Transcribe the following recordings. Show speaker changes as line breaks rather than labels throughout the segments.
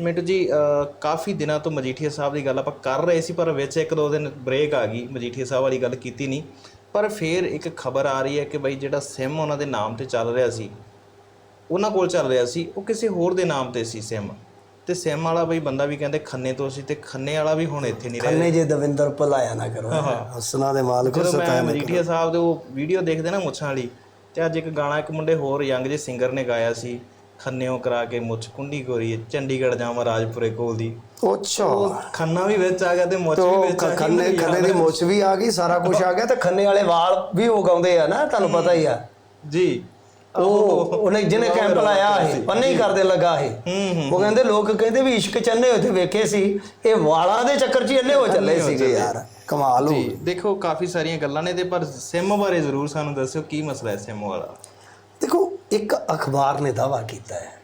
ਮਿੰਟੂ ਜੀ ਕਾਫੀ ਦਿਨਾਂ ਤੋਂ ਮਜੀਠੀਆ ਸਾਹਿਬ ਦੀ ਗੱਲ ਆਪਾਂ ਕਰ ਰਹੇ ਸੀ ਪਰ ਵਿੱਚ ਇੱਕ ਦੋ ਦਿਨ ਬ੍ਰੇਕ ਆ ਗਈ ਮਜੀਠੀਆ ਸਾਹਿਬ ਵਾਲੀ ਗੱਲ ਕੀਤੀ ਨਹੀਂ। ਪਰ ਫਿਰ ਇੱਕ ਖਬਰ ਆ ਰਹੀ ਹੈ ਕਿ ਬਈ ਜਿਹੜਾ ਸਿਮ ਉਹਨਾਂ ਦੇ ਨਾਮ ਤੇ ਚੱਲ ਰਿਹਾ ਸੀ ਉਹਨਾਂ ਕੋਲ ਚੱਲ ਰਿਹਾ ਸੀ ਉਹ ਕਿਸੇ ਹੋਰ ਦੇ ਨਾਮ ਤੇ ਸੀ ਸਿਮ। ਤੇ ਸਿਮ ਵਾਲਾ ਬਈ ਬੰਦਾ ਵੀ ਕਹਿੰਦੇ ਖੰਨੇ ਤੋਂ ਸੀ ਤੇ ਖੰਨੇ ਵਾਲਾ ਵੀ ਹੁਣ ਇੱਥੇ ਨਹੀਂ ਰਿਹਾ।
ਖੰਨੇ ਜੇ ਦਵਿੰਦਰ ਭੁਲਾਇਆ ਨਾ ਕਰੋ ਹਸਨਾ ਦੇ ਮਾਲਕ ਸਤਾਇਆ ਨਾ
ਮਜੀਠੀਆ ਸਾਹਿਬ ਦੇ ਉਹ ਵੀਡੀਓ ਦੇਖਦੇ ਨਾ ਮੁੱਛਾਂ ਵਾਲੀ ਤੇ ਅੱਜ ਇੱਕ ਗਾਣਾ ਇੱਕ ਮੁੰਡੇ ਹੋਰ ਯੰਗ ਜੇ ਸਿੰਗਰ ਨੇ ਗਾਇਆ ਸੀ ਖੰਨਿਓ ਕਰਾ ਕੇ ਮੁੱਛ ਕੁੰਡੀ ਗੋਰੀ ਚੰਡੀਗੜ੍ਹ ਜਾਵਾਂ ਰਾਜਪੁਰੇ ਕੋਲ ਦੀ।
ਅੱਛਾ।
ਖੰਨਾ ਵੀ ਵਿੱਚ ਆ ਗਿਆ ਤੇ ਮੁੱਛ ਵੀ ਵਿੱਚ ਆ ਗਈ
ਖੰਨੇ ਖੰਨੇ ਦੀ। ਮੁੱਛ ਵੀ ਆ ਗਈ ਸਾਰਾ ਕੁਝ ਆ ਗਿਆ ਤੇ ਖੰਨੇ ਵਾਲੇ ਵਾਲ ਵੀ ਉਗਾਉਂਦੇ ਆ ਨਾ ਤੁਹਾਨੂੰ ਪਤਾ ਹੀ ਆ।
ਜੀ।
ਉਹ ਉਹਨੇ ਜਿਹਨੇ ਕੈਂਪ ਲਾਇਆ ਇਹ ਪੰਨੇ ਹੀ ਕਰਦੇ ਲੱਗਾ ਇਹ। ਉਹ ਕਹਿੰਦੇ ਲੋਕ ਕਹਿੰਦੇ ਵੀ ਇਸ਼ਕ ਚੰਨੇ ਤੇ ਵੇਖੇ ਸੀ ਇਹ ਵਾਲਾਂ ਦੇ ਚੱਕਰ 'ਚ ਅੰਨੇ ਹੋ ਚੱਲੇ ਸੀਗੇ ਯਾਰ ਕਮਾਲ ਹੋ
ਜੀ ਦੇਖੋ ਕਾਫੀ ਸਾਰੀਆਂ ਗੱਲਾਂ ਨੇ ਤੇ ਪਰ ਸਿਮ ਬਾਰੇ ਜ਼ਰੂਰ ਸਾਨੂੰ ਦੱਸਿਓ ਕੀ ਮਸਲਾ ਹੈ ਸਿਮ ਵਾਲਾ।
ਦੇਖੋ ਇੱਕ ਅਖਬਾਰ ਨੇ ਦਾਵਾ ਕੀਤਾ ਹੈ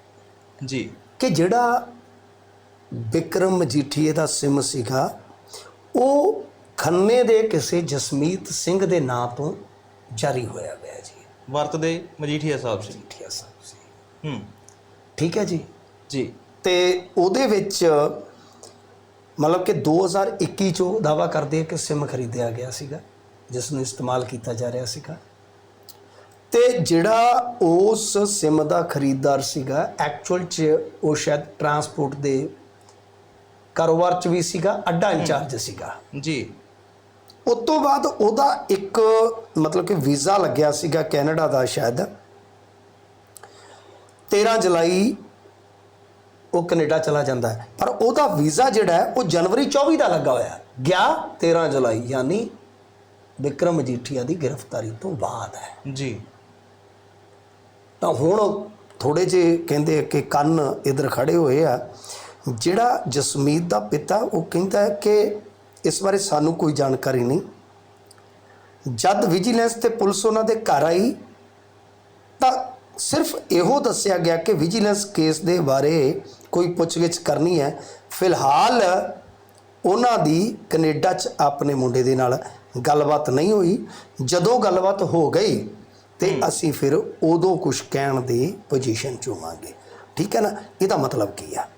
ਜੀ।
ਕਿ ਜਿਹੜਾ ਵਿਕਰਮ ਮਜੀਠੀਏ ਦਾ ਸਿਮ ਸੀਗਾ ਉਹ ਖੰਨੇ ਦੇ ਕਿਸੇ ਜਸਮੀਤ ਸਿੰਘ ਦੇ ਨਾਂ ਤੋਂ ਜਾਰੀ ਹੋਇਆ ਗਿਆ ਜੀ।
ਵਰਤਦੇ ਮਜੀਠੀਆ ਸਾਹਿਬ ਸੀ।
ਮਜੀਠੀਆ ਸਾਹਿਬ ਸੀ।
ਹੂੰ।
ਠੀਕ ਹੈ ਜੀ?
ਜੀ।
ਤੇ ਉਹਦੇ ਵਿੱਚ ਮਤਲਬ ਕਿ 2021 ਚੋਂ ਦਾਵਾ ਕਰਦੇ ਆ ਕਿ ਸਿਮ ਖਰੀਦਿਆ ਗਿਆ ਸੀਗਾ ਜਿਸ ਨੂੰ ਇਸਤੇਮਾਲ ਕੀਤਾ ਜਾ ਰਿਹਾ ਸੀਗਾ। ਤੇ ਜਿਹੜਾ ਉਸ ਸਿਮ ਦਾ ਖਰੀਦਦਾਰ ਸੀਗਾ ਐਕਚੁਅਲ ਚ ਉਹ ਸ਼ਾਇਦ ਟਰਾਂਸਪੋਰਟ ਦੇ ਕਾਰੋਬਾਰ ਚ ਵੀ ਸੀਗਾ ਅੱਡਾ ਇੰਚਾਰਜ ਸੀਗਾ।
ਜੀ।
ਉਸ ਤੋਂ ਬਾਅਦ ਉਹਦਾ ਇੱਕ ਮਤਲਬ ਕਿ ਵੀਜ਼ਾ ਲੱਗਿਆ ਸੀਗਾ ਕੈਨੇਡਾ ਦਾ ਸ਼ਾਇਦ। 13 ਜੁਲਾਈ ਉਹ ਕੈਨੇਡਾ ਚਲਾ ਜਾਂਦਾ ਹੈ। ਪਰ ਉਹਦਾ ਵੀਜ਼ਾ ਜਿਹੜਾ ਹੈ ਉਹ ਜਨਵਰੀ 24 ਦਾ ਲੱਗਾ ਹੋਇਆ। ਗਿਆ 13 ਜੁਲਾਈ ਯਾਨੀ ਵਿਕਰਮ ਮਜੀਠੀਆ ਦੀ ਗ੍ਰਿਫਤਾਰੀ ਤੋਂ ਬਾਅਦ ਹੈ।
ਜੀ।
ਤਾਂ ਹੁਣ ਥੋੜੇ ਜੇ ਕਹਿੰਦੇ ਕਿ ਕੰਨ ਇਧਰ ਖੜੇ ਹੋਏ ਆ। ਜਿਹੜਾ ਜਸਮੀਤ ਦਾ ਪਿਤਾ, ਉਹ ਕਹਿੰਦਾ ਹੈ ਕਿ ਇਸ ਬਾਰੇ ਸਾਨੂੰ ਕੋਈ ਜਾਣਕਾਰੀ ਨਹੀਂ। ਜਦ ਵਿਜੀਲੈਂਸ ਤੇ ਪੁਲਿਸ ਉਹਨਾਂ ਦੇ ਘਰ ਆਈ, ਤਾਂ ਸਿਰਫ ਇਹੋ ਦੱਸਿਆ ਗਿਆ ਕਿ ਵਿਜੀਲੈਂਸ ਕੇਸ ਦੇ ਬਾਰੇ ਕੋਈ ਪੁੱਛਗਿੱਛ ਕਰਨੀ ਹੈ। ਫਿਲਹਾਲ ਉਹਨਾਂ ਦੀ ਕੈਨੇਡਾ 'ਚ ਆਪਣੇ ਮੁੰਡੇ ਦੇ ਨਾਲ ਗੱਲਬਾਤ ਨਹੀਂ ਹੋਈ। ਜਦੋਂ ਗੱਲਬਾਤ ਹੋ ਗਈ ਤੇ ਅਸੀਂ ਫਿਰ ਉਦੋਂ ਕੁਝ ਕਹਿਣ ਦੀ ਪੋਜੀਸ਼ਨ 'ਚ ਹੋਵਾਂਗੇ ਠੀਕ ਹੈ ਨਾ? ਇਹਦਾ ਮਤਲਬ ਕੀ ਆ?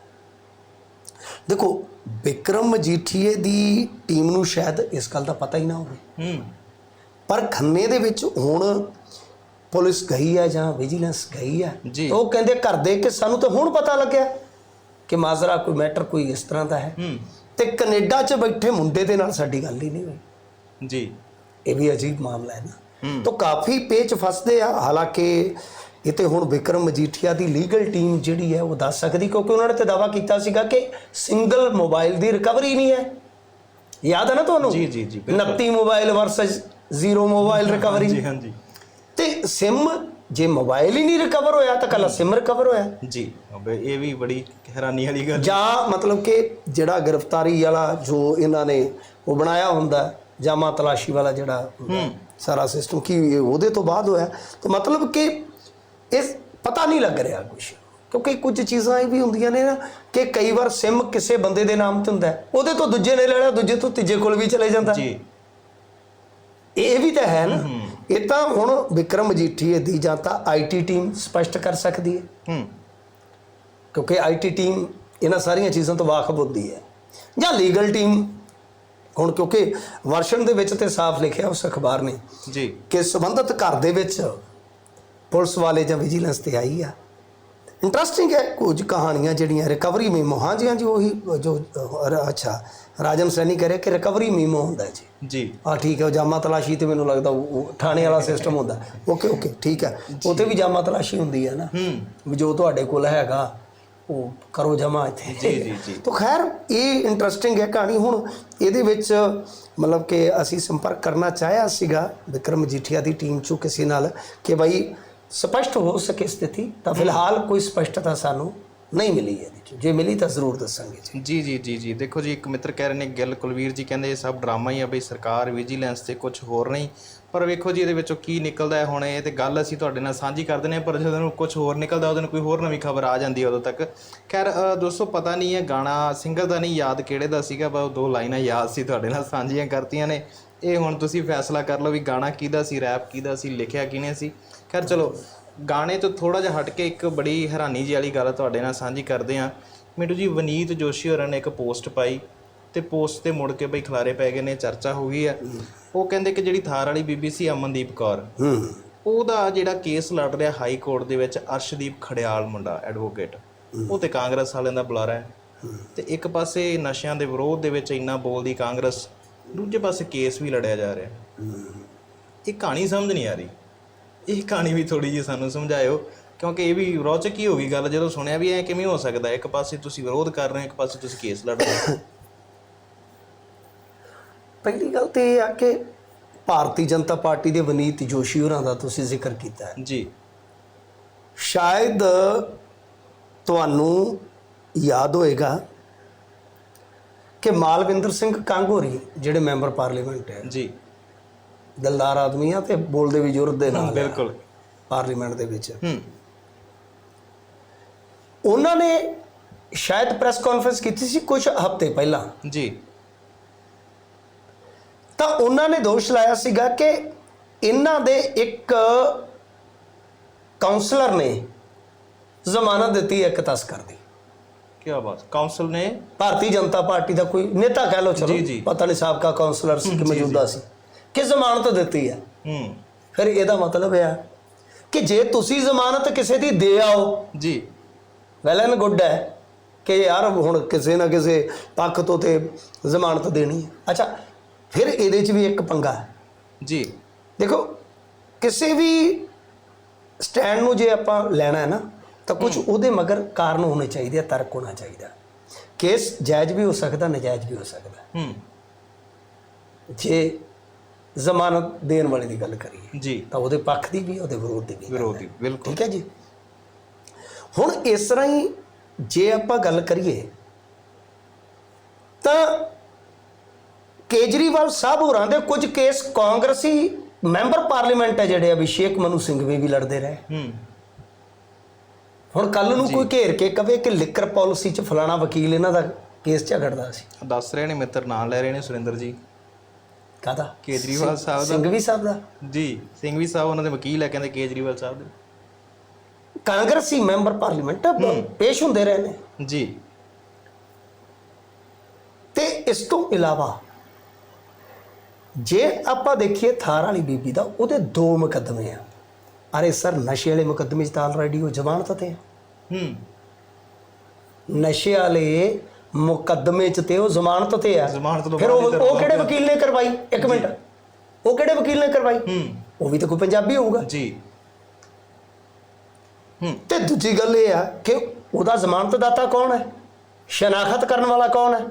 ਦੇਖੋ ਵਿਕਰਮ ਮਜੀਠੀਏ ਦੀ ਟੀਮ ਨੂੰ ਸ਼ਾਇਦ ਇਸ ਗੱਲ ਦਾ ਪਤਾ ਹੀ ਨਾ ਹੋਵੇ।
ਹੂੰ।
ਪਰ ਖੰਨੇ ਦੇ ਵਿੱਚ ਹੁਣ ਪੁਲਿਸ ਗਈ ਹੈ ਜਾਂ ਵਿਜੀਲੈਂਸ ਗਈ। ਤਾਂ ਉਹ ਕਹਿੰਦੇ ਕਰਦੇ ਕਿ ਸਾਨੂੰ ਤਾਂ ਹੁਣ ਪਤਾ ਲੱਗਿਆ ਕਿ ਮਾਜ਼ਰਾ ਕੋਈ ਮੈਟਰ ਕੋਈ ਇਸ ਤਰ੍ਹਾਂ ਦਾ ਹੈ। ਤੇ ਕੈਨੇਡਾ 'ਚ ਬੈਠੇ ਮੁੰਡੇ ਦੇ ਨਾਲ ਸਾਡੀ ਗੱਲ ਹੀ ਨਹੀਂ ਹੋਈ।
ਜੀ।
ਇਹ ਵੀ ਅਜੀਬ ਮਾਮਲਾ ਹੈ ਨਾ। ਤਾਂ ਕਾਫੀ ਪੇਚ ਫਸਦੇ ਆ। ਹਾਲਾਂਕਿ ਇਹ ਤੇ ਹੁਣ ਵਿਕਰਮ ਮਜੀਠੀਆ ਦੀ ਲੀਗਲ ਟੀਮ ਜਿਹੜੀ ਹੈ ਉਹ ਦੱਸ ਸਕਦੀ ਕਿਉਂਕਿ ਉਹਨਾਂ ਨੇ ਤੇ ਦਾਵਾ ਕੀਤਾ ਸੀਗਾ ਕਿ ਸਿੰਗਲ ਮੋਬਾਈਲ ਦੀ ਰਿਕਵਰੀ ਨਹੀਂ ਹੈ। ਯਾਦ ਹੈ ਨਾ ਤੁਹਾਨੂੰ?
ਜੀ, ਜੀ, ਜੀ, ਬਿਲਕੁਲ।
29 mobile versus zero mobile recovery.
ਜੀ ਹਾਂਜੀ।
ਤੇ ਸਿਮ ਜੇ ਮੋਬਾਈਲ ਹੀ ਨਹੀਂ ਰਿਕਵਰ ਹੋਇਆ ਤਾਂ ਕੱਲਾ ਸਿਮ ਰਿਕਵਰ ਹੋਇਆ।
ਜੀ ਅਬੇ ਇਹ ਵੀ ਬੜੀ ਹੈਰਾਨੀ ਵਾਲੀ ਗੱਲ
ਜਾਂ ਮਤਲਬ ਕਿ ਜਿਹੜਾ ਗ੍ਰਿਫਤਾਰੀ ਵਾਲਾ ਜੋ ਇਹਨਾਂ ਨੇ ਉਹ ਬਣਾਇਆ ਹੁੰਦਾ ਜਾਮਾ ਤਲਾਸ਼ੀ ਵਾਲਾ ਜਿਹੜਾ ਸਾਰਾ ਸਿਸਟਮ ਕੀ ਉਹਦੇ ਤੋਂ ਬਾਅਦ ਹੋਇਆ। ਤਾਂ ਮਤਲਬ ਕਿ ਇਸ ਪਤਾ ਨਹੀਂ ਲੱਗ ਰਿਹਾ ਕੁਝ ਕਿਉਂਕਿ ਕੁਝ ਚੀਜ਼ਾਂ ਇਹ ਵੀ ਹੁੰਦੀਆਂ ਨੇ ਨਾ ਕਿ ਕਈ ਵਾਰ ਸਿਮ ਕਿਸੇ ਬੰਦੇ ਦੇ ਨਾਮ ਤੇ ਹੁੰਦਾ। ਉਹਦੇ ਤੋਂ ਦੂਜੇ ਨੇ ਲੈ ਲਿਆ ਦੂਜੇ ਤੋਂ ਤੀਜੇ ਕੋਲ ਵੀ ਚਲੇ ਜਾਂਦਾ
ਜੀ।
ਇਹ ਵੀ ਤਾਂ ਹੈ ਨਾ। ਇਹ ਤਾਂ ਹੁਣ ਵਿਕਰਮ ਮਜੀਠੀਏ ਦੀ ਜਾਂ ਤਾਂ ਆਈਟੀ ਟੀਮ ਸਪਸ਼ਟ ਕਰ ਸਕਦੀ ਹੈ।
ਹੂੰ।
ਕਿਉਂਕਿ ਆਈਟੀ ਟੀਮ ਇਹਨਾਂ ਸਾਰੀਆਂ ਚੀਜ਼ਾਂ ਤੋਂ ਵਾਕਫ ਹੁੰਦੀ ਹੈ। ਜਾਂ ਲੀਗਲ ਟੀਮ ਹੁਣ ਕਿਉਂਕਿ ਵਰਸ਼ਨ ਦੇ ਵਿੱਚ ਤੇ ਸਾਫ਼ ਲਿਖਿਆ ਉਸ ਅਖਬਾਰ ਨੇ
ਜੀ।
ਕਿ ਸੰਬੰਧਿਤ ਘਰ ਦੇ ਵਿੱਚ ਪੁਲਿਸ ਵਾਲੇ ਜਾਂ ਵਿਜੀਲੈਂਸ ਤੇ ਆਈ ਆ। ਇੰਟਰਸਟਿੰਗ ਹੈ ਕੁਝ ਕਹਾਣੀਆਂ ਜਿਹੜੀਆਂ ਰਿਕਵਰੀ ਮੀਮੋ ਹਾਂਜੀ ਹਾਂਜੀ ਉਹੀ ਜੋ ਅਹ, ਅੱਛਾ ਰਾਜਨ ਸੈਣੀ ਕਹ ਰਿਹਾ ਕਿ ਰਿਕਵਰੀ ਮੀਮੋ ਹੁੰਦਾ ਹੈ ਜੀ।
ਜੀ।
ਆ ਠੀਕ ਹੈ ਜਾਮਾ ਤਲਾਸ਼ੀ ਤੇ ਮੈਨੂੰ ਲੱਗਦਾ ਉਹ ਉਹ ਥਾਣੇ ਵਾਲਾ ਸਿਸਟਮ ਹੁੰਦਾ। ਓਕੇ ਓਕੇ ਠੀਕ ਹੈ। ਉੱਥੇ ਵੀ ਜਾਮਾ ਤਲਾਸ਼ੀ ਹੁੰਦੀ ਹੈ ਨਾ।
ਹੂੰ।
ਜੋ ਤੁਹਾਡੇ ਕੋਲ ਹੈਗਾ ਉਹ ਕਰੋ ਜਮਾ ਇੱਥੇ।
ਜੀ, ਜੀ, ਜੀ।
ਤਾਂ ਖੈਰ ਇਹ ਇੰਟਰਸਟਿੰਗ ਹੈ ਕਹਾਣੀ। ਹੁਣ ਇਹਦੇ ਵਿੱਚ ਮਤਲਬ ਕਿ ਅਸੀਂ ਸੰਪਰਕ ਕਰਨਾ ਚਾਹਿਆ ਸੀਗਾ ਵਿਕਰਮ ਜੀਠੀਆ ਦੀ ਟੀਮ ਚੋਂ ਕਿਸੇ ਨਾਲ ਕਿ ਭਾਈ ਸਪਸ਼ਟ ਹੋ ਸਕੇ ਸਥਿਤੀ। ਤਾਂ ਫਿਲਹਾਲ ਕੋਈ ਸਪਸ਼ਟਤਾ ਸਾਨੂੰ ਨਹੀਂ ਮਿਲੀ ਇਹਦੇ ਚ। ਜੇ ਮਿਲੀ ਤਾਂ ਜ਼ਰੂਰ ਦੱਸਾਂਗੇ ਜੀ।
ਜੀ ਜੀ ਜੀ ਜੀ। ਦੇਖੋ ਜੀ ਇੱਕ ਮਿੱਤਰ ਕਹਿ ਰਹੇ ਨੇ ਗਿੱਲ ਕੁਲਵੀਰ ਜੀ ਕਹਿੰਦੇ ਇਹ ਸਭ ਡਰਾਮਾ ਹੀ ਆ ਬਈ ਸਰਕਾਰ ਵਿਜੀਲੈਂਸ ਤੇ ਕੁਝ ਹੋਰ ਨਹੀਂ। ਪਰ ਵੇਖੋ ਜੀ ਇਹਦੇ ਵਿੱਚੋਂ ਕੀ ਨਿਕਲਦਾ ਹੈ ਹੁਣ? ਇਹ ਤੇ ਗੱਲ ਅਸੀਂ ਤੁਹਾਡੇ ਨਾਲ ਸਾਂਝੀ ਕਰ ਦਿੰਦੇ ਹਾਂ ਪਰ ਜਦੋਂ ਕੁਝ ਹੋਰ ਨਿਕਲਦਾ ਉਹਦੇ ਨੂੰ ਕੋਈ ਹੋਰ ਨਵੀਂ ਖਬਰ ਆ ਜਾਂਦੀ ਹੈ ਉਦੋਂ ਤੱਕ। ਖੈਰ ਅ, ਦੋਸਤੋ ਪਤਾ ਨਹੀਂ ਹੈ ਗਾਣਾ ਸਿੰਗਰ ਦਾ ਨਹੀਂ ਯਾਦ ਕਿਹੜੇ ਦਾ ਸੀਗਾ ਪਰ ਉਹ ਦੋ ਲਾਈਨਾਂ ਯਾਦ ਸੀ ਤੁਹਾਡੇ ਨਾਲ ਸਾਂਝੀਆਂ ਕਰਤੀਆਂ ਨੇ। ਇਹ ਹੁਣ ਤੁਸੀਂ ਫੈਸਲਾ ਕਰ ਲਓ ਵੀ ਗਾਣਾ ਕਿਹਦਾ ਸੀ ਰੈਪ ਕਿਹਦਾ ਸੀ ਲਿਖਿਆ ਕਿਹਨੇ ਸੀ। ਖੈਰ ਚਲੋ ਗਾਣੇ ਤੋਂ ਥੋੜਾ ਜਿਹਾ ਹਟ ਕੇ ਇੱਕ ਬੜੀ ਹੈਰਾਨੀ ਜਿਹੀ ਵਾਲੀ ਗੱਲ ਤੁਹਾਡੇ ਨਾਲ ਸਾਂਝੀ ਕਰਦੇ ਹਾਂ। ਮਿੰਟੂ ਜੀ ਵਨੀਤ ਜੋਸ਼ੀ ਹੋਰਾਂ ਨੇ ਇੱਕ ਪੋਸਟ ਪਾਈ ਤੇ ਪੋਸਟ ਤੇ ਮੁੜ ਕੇ ਬਈ ਖਲਾਰੇ ਪੈ ਗਏ ਨੇ ਚਰਚਾ ਹੋ ਗਈ ਆ ਉਹ ਕਹਿੰਦੇ ਕਿ ਜਿਹੜੀ ਥਾਰ ਵਾਲੀ ਬੀਬੀ ਸੀ ਅਮਨਦੀਪ ਕੌਰ ਉਹਦਾ ਜਿਹੜਾ ਕੇਸ ਲੜ ਰਿਹਾ ਹਾਈ ਕੋਰਟ ਦੇ ਵਿੱਚ ਅਰਸ਼ਦੀਪ ਖੜਿਆਲ ਮੁੰਡਾ ਐਡਵੋਕੇਟ ਉਹ ਤੇ ਕਾਂਗਰਸ ਵਾਲਿਆਂ ਦਾ ਬੁਲਾਰਾ ਹੈ। ਤੇ ਇੱਕ ਪਾਸੇ ਨਸ਼ਿਆਂ ਦੇ ਵਿਰੋਧ ਦੇ ਵਿੱਚ ਇੰਨਾ ਬੋਲਦੀ ਕਾਂਗਰਸ ਦੂਜੇ ਪਾਸੇ ਕੇਸ ਵੀ ਲੜਿਆ ਜਾ ਰਿਹਾ। ਇਹ ਕਹਾਣੀ ਸਮਝ ਨਹੀਂ ਆ ਰਹੀ। ਇਹ ਕਹਾਣੀ ਵੀ ਥੋੜੀ ਜਿਹੀ ਸਾਨੂੰ ਸਮਝਾਇਓ ਕਿਉਂਕਿ ਇਹ ਵੀ ਰੌਚਕ ਹੀ ਹੋ ਗਈ ਗੱਲ ਜਦੋਂ ਸੁਣਿਆ ਵੀ ਐ ਕਿਵੇਂ ਹੋ ਸਕਦਾ ਇੱਕ ਪਾਸੇ ਤੁਸੀਂ ਵਿਰੋਧ ਕਰ ਰਹੇ ਹੋ ਇੱਕ ਪਾਸੇ ਤੁਸੀਂ ਕੇਸ ਲੜ ਰਹੇ ਹੋ।
ਪਹਿਲੀ ਗੱਲ ਤੇ ਇਹ ਆ ਕਿ ਭਾਰਤੀ ਜਨਤਾ ਪਾਰਟੀ ਦੇ ਵਨੀਤ ਜੋਸ਼ੀ ਹੋਰਾਂ ਦਾ ਤੁਸੀਂ ਜ਼ਿਕਰ ਕੀਤਾ ਹੈ।
ਜੀ।
ਸ਼ਾਇਦ ਤੁਹਾਨੂੰ ਯਾਦ ਹੋਏਗਾ ਕਿ ਮਾਲਵਿੰਦਰ ਸਿੰਘ ਕੰਗੋਰੀ ਜਿਹੜੇ ਮੈਂਬਰ ਪਾਰਲੀਮੈਂਟ ਹੈ
ਜੀ।
ਦਿਲਦਾਰ ਆਦਮੀ ਆ ਤੇ ਬੋਲਦੇ ਵੀ ਜ਼ੋਰ ਦੇ ਨਾਲ
ਬਿਲਕੁਲ।
ਪਾਰਲੀਮੈਂਟ ਦੇ ਵਿੱਚ।
ਹੂੰ।
ਉਹਨਾਂ ਨੇ ਸ਼ਾਇਦ ਪ੍ਰੈਸ ਕਾਨਫਰੰਸ ਕੀਤੀ ਸੀ ਕੁਝ ਹਫ਼ਤੇ ਪਹਿਲਾਂ।
ਜੀ।
ਤਾਂ ਉਹਨਾਂ ਨੇ ਦੋਸ਼ ਲਾਇਆ ਸੀਗਾ ਕਿ ਇਹਨਾਂ ਦੇ ਇੱਕ ਕਾਉਂਸਲਰ ਨੇ ਜ਼ਮਾਨਤ ਦਿੱਤੀ ਇੱਕ ਤਸਕਰ ਦੀ
ਕੀ ਬਾਤ ਕਾਉਂਸਲ ਨੇ?
ਭਾਰਤੀ ਜਨਤਾ ਪਾਰਟੀ ਦਾ ਕੋਈ ਨੇਤਾ ਕਹਿ ਲਓ ਚਲੋ। ਪਤਾ ਨਹੀਂ ਸਾਬਕਾ ਕਾਉਂਸਲਰ ਸੀ ਕਿ ਮੌਜੂਦਾ ਸੀ। ਕਿ ਜ਼ਮਾਨਤ ਦਿੱਤੀ ਹੈ
ਹੂੰ।
ਫਿਰ ਇਹਦਾ ਮਤਲਬ ਹੈ ਕਿ ਜੇ ਤੁਸੀਂ ਜ਼ਮਾਨਤ ਕਿਸੇ ਦੀ ਦੇ ਆਓ
ਜੀ।
ਵੈਲ ਐਂਡ ਗੁੱਡ ਹੈ ਕਿ ਯਾਰ ਹੁਣ ਕਿਸੇ ਨਾ ਕਿਸੇ ਪੱਖ ਤੋਂ ਤੇ ਜ਼ਮਾਨਤ ਦੇਣੀ ਹੈ। ਅੱਛਾ ਫਿਰ ਇਹਦੇ 'ਚ ਵੀ ਇੱਕ ਪੰਗਾ ਹੈ।
ਜੀ।
ਦੇਖੋ ਕਿਸੇ ਵੀ ਸਟੈਂਡ ਨੂੰ ਜੇ ਆਪਾਂ ਲੈਣਾ ਹੈ ਨਾ ਤਾਂ ਕੁਝ ਉਹਦੇ ਮਗਰ ਕਾਰਨ ਹੋਣੇ ਚਾਹੀਦੇ ਆ ਤਰਕ ਹੋਣਾ ਚਾਹੀਦਾ ਕੇਸ ਜਾਇਜ਼ ਵੀ ਹੋ ਸਕਦਾ ਨਜਾਇਜ਼ ਵੀ ਹੋ ਸਕਦਾ
ਹੂੰ।
ਜੇ ਜ਼ਮਾਨਤ ਦੇਣ ਵਾਲੇ ਦੀ ਗੱਲ ਕਰੀਏ
ਜੀ।
ਤਾਂ ਉਹਦੇ ਪੱਖ ਦੀ ਵੀ ਉਹਦੇ ਵਿਰੋਧ ਦੀ ਵੀ
ਵਿਰੋਧੀ ਬਿਲਕੁਲ।
ਠੀਕ ਹੈ ਜੀ? ਹੁਣ ਇਸ ਤਰ੍ਹਾਂ ਹੀ ਜੇ ਆਪਾਂ ਗੱਲ ਕਰੀਏ ਤਾਂ ਕੇਜਰੀਵਾਲ ਸਾਹਿਬ ਹੋਰਾਂ ਦੇ ਕੁਝ ਕੇਸ ਕਾਂਗਰਸੀ ਮੈਂਬਰ ਪਾਰਲੀਮੈਂਟ ਹੈ ਜਿਹੜੇ ਅਭਿਸ਼ੇਕ ਮਨੂ ਸਿੰਘਵੇ ਵੀ ਲੜਦੇ ਰਹੇ।
ਹੂੰ।
ਹੁਣ ਕੱਲ ਨੂੰ ਕੋਈ ਘੇਰ ਕੇ ਕਵੇ ਕਿ ਲਿਕਰ ਪਾਲਿਸੀ 'ਚ ਫਲਾਣਾ ਵਕੀਲ ਇਹਨਾਂ ਦਾ ਕੇਸ ਝਗੜਦਾ ਸੀ।
ਦੱਸ ਰਹੇ ਨੇ ਮਿੱਤਰ ਨਾਂ ਲੈ ਰਹੇ ਨੇ ਸੁਰਿੰਦਰ ਜੀ।
ਕਾਦਾ
ਕੇਜਰੀਵਾਲ ਸਾਹਿਬ ਦਾ।
ਸਿੰਘਵੀ ਸਾਹਿਬ ਦਾ?
ਜੀ ਸਿੰਘਵੀ ਸਾਹਿਬ ਉਹਨਾਂ ਦੇ ਵਕੀਲ ਹੈ ਕਹਿੰਦੇ ਕੇਜਰੀਵਾਲ ਸਾਹਿਬ ਦੇ।
ਕਾਂਗਰਸੀ ਮੈਂਬਰ ਪਾਰਲੀਮੈਂਟ ਪੇਸ਼ ਹੁੰਦੇ ਰਹੇ ਨੇ।
ਜੀ।
ਤੇ ਇਸ ਤੋਂ ਇਲਾਵਾ ਜੇ ਆਪਾਂ ਦੇਖੀਏ ਥਾਰ ਵਾਲੀ ਬੀਬੀ ਦਾ ਉਹਦੇ ਦੋ ਮੁਕੱਦਮੇ ਆ। ਅਰੇ ਸਰ ਨਸ਼ੇ ਵਾਲੇ ਮੁਕੱਦਮੇ 'ਚ ਤਾਂ ਆਲਰੇਡੀ ਉਹ ਜ਼ਮਾਨਤ ਤੇ ਆ।
ਹੂੰ।
ਨਸ਼ੇ ਵਾਲੇ ਮੁਕੱਦਮੇ 'ਚ ਤੇ ਉਹ ਜ਼ਮਾਨਤ ਤੇ ਆ।
ਜ਼ਮਾਨਤ ਤੋਂ
ਫਿਰ ਉਹ ਕਿਹੜੇ ਵਕੀਲ ਨੇ ਕਰਵਾਈ? ਇੱਕ ਮਿੰਟ। ਉਹ ਕਿਹੜੇ ਵਕੀਲ ਨੇ ਕਰਵਾਈ?
ਹੂੰ।
ਉਹ ਵੀ ਤਾਂ ਕੋਈ ਪੰਜਾਬੀ ਹੋਊਗਾ।
ਜੀ। ਹੂੰ।
ਤੇ ਦੂਜੀ ਗੱਲ ਇਹ ਆ ਕਿ ਉਹਦਾ ਜ਼ਮਾਨਤ ਦਾਤਾ ਕੌਣ ਹੈ? ਸ਼ਨਾਖਤ ਕਰਨ ਵਾਲਾ ਕੌਣ ਹੈ?